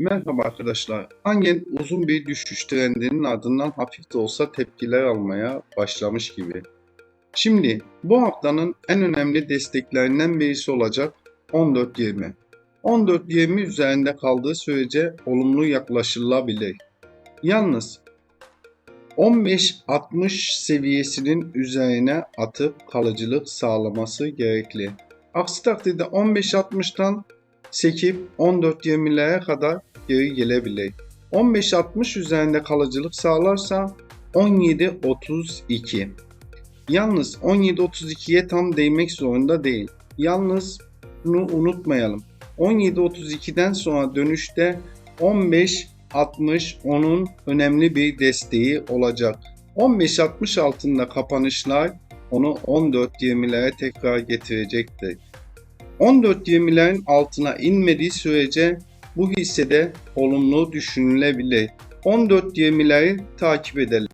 Merhaba arkadaşlar. Hangen uzun bir düşüş trendinin ardından hafif de olsa tepkiler almaya başlamış gibi. Şimdi bu haftanın en önemli desteklerinden birisi olacak 14.20. 14.20 üzerinde kaldığı sürece olumlu yaklaşılabilir. Yalnız 15.60 seviyesinin üzerine atıp kalıcılık sağlaması gerekli. Aksi takdirde 15.60'tan sekip 14.20'lere kadar geri gelebilir. 15.60 üzerinde kalıcılık sağlarsa 17.32. Yalnız 17.32'ye tam değmek zorunda değil. Yalnız bunu unutmayalım. 17.32'den sonra dönüşte 15.60 onun önemli bir desteği olacak. 15.60 altında kapanışlar onu 14.20'lere tekrar getirecektir. 14.20'lerin altına inmediği sürece bu hissede olumlu düşünülebilir. 14.20'leri takip edelim.